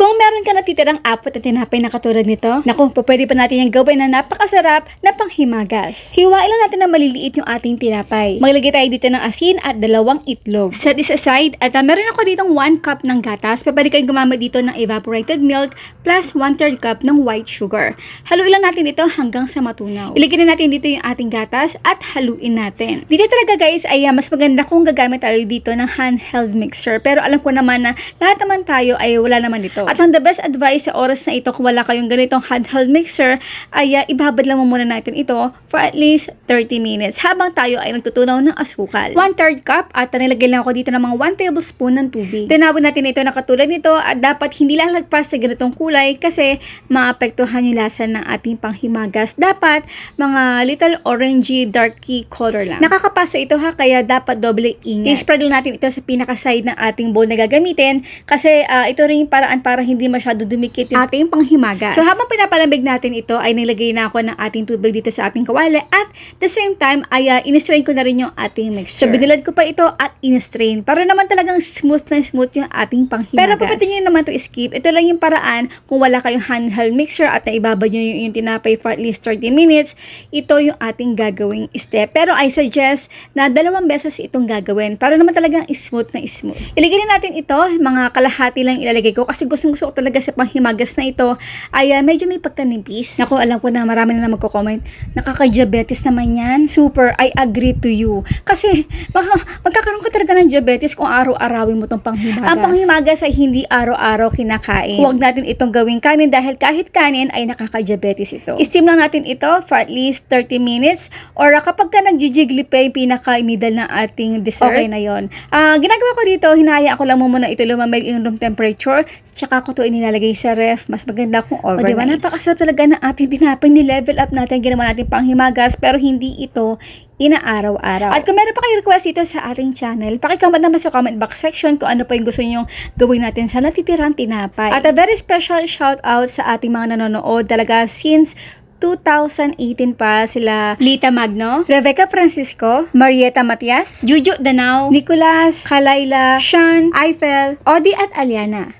Kung meron ka natitirang apat na tinapay na katulad nito, naku, pwede pa natin yung gawin na napakasarap na panghimagas. Hiwain lang natin na maliliit yung ating tinapay. Maglagay tayo dito ng asin at dalawang itlog. Set this aside at uh, meron ako ditong 1 cup ng gatas. Pwede kayong gumamit dito ng evaporated milk plus 1 3 cup ng white sugar. Haluin lang natin ito hanggang sa matunaw. Ilagay na natin dito yung ating gatas at haluin natin. Dito talaga guys ay uh, mas maganda kung gagamit tayo dito ng handheld mixer. Pero alam ko naman na lahat naman tayo ay wala naman dito. At ang the best advice sa oras na ito kung wala kayong ganitong handheld mixer ay uh, ibabad lang muna natin ito for at least 30 minutes habang tayo ay nagtutunaw ng asukal. 1 third cup at nilagay lang ako dito ng mga 1 tablespoon ng tubig. Tinawin natin ito na katulad nito at dapat hindi lalagpas sa ganitong kulay kasi maapektuhan yung lasa ng ating panghimagas. Dapat mga little orangey darky color lang. Nakakapaso ito ha kaya dapat doble ingat. I-spread lang natin ito sa pinaka-side ng ating bowl na gagamitin kasi ah, ito rin yung paraan para hindi masyado dumikit yung ating panghimagas. So habang pinapalamig natin ito ay nilagay na ako ng ating tubig dito sa ating kawali at the same time ay uh, in-strain ko na rin yung ating mixture. So binilad ko pa ito at in-strain para naman talagang smooth na smooth yung ating panghimagas. Pero pwede nyo naman to skip, ito lang yung paraan kung wala kayong handheld mixer at naibabad nyo yung, yung tinapay for at least 30 minutes, ito yung ating gagawing step. Pero I suggest na dalawang beses itong gagawin para naman talagang smooth na smooth. Ilagay na natin ito, mga kalahati lang ilalagay ko kasi gustong gusto ko talaga sa panghimagas na ito ay ah, medyo may pagkanipis. Naku, alam ko na marami na magko-comment. Nakaka-diabetes naman yan. Super, I agree to you. Kasi baka magkakaroon ka talaga ng diabetes kung araw-arawin mo tong panghimagas. Ang panghimagas ay hindi araw-araw kinakain. Huwag natin itong gawing kanin dahil kahit kanin ay nakaka-diabetes ito. Steam lang natin ito for at least 30 minutes or ah, kapag ka nagjijigli pa yung pinaka-middle ng ating dessert, okay na yon. Ah, ginagawa ko dito, hinahayaan ko lang muna ito lumamig yung room temperature, tsaka ko to inilalagay sa ref. Mas maganda kung overnight. O, diba? Napakasarap talaga ng ating tinapay. Ni-level up natin, ginawa natin panghimagas, pero hindi ito inaaraw-araw. At kung meron pa kayo request dito sa ating channel, pakicomment naman sa comment box section kung ano pa yung gusto niyo gawin natin sa natitirang tinapay. At a very special shout out sa ating mga nanonood talaga since 2018 pa sila Lita Magno, Rebecca Francisco, Marieta Matias, Juju Danao, Nicolas, Kalayla, Sean, Eiffel, Odi at Aliana.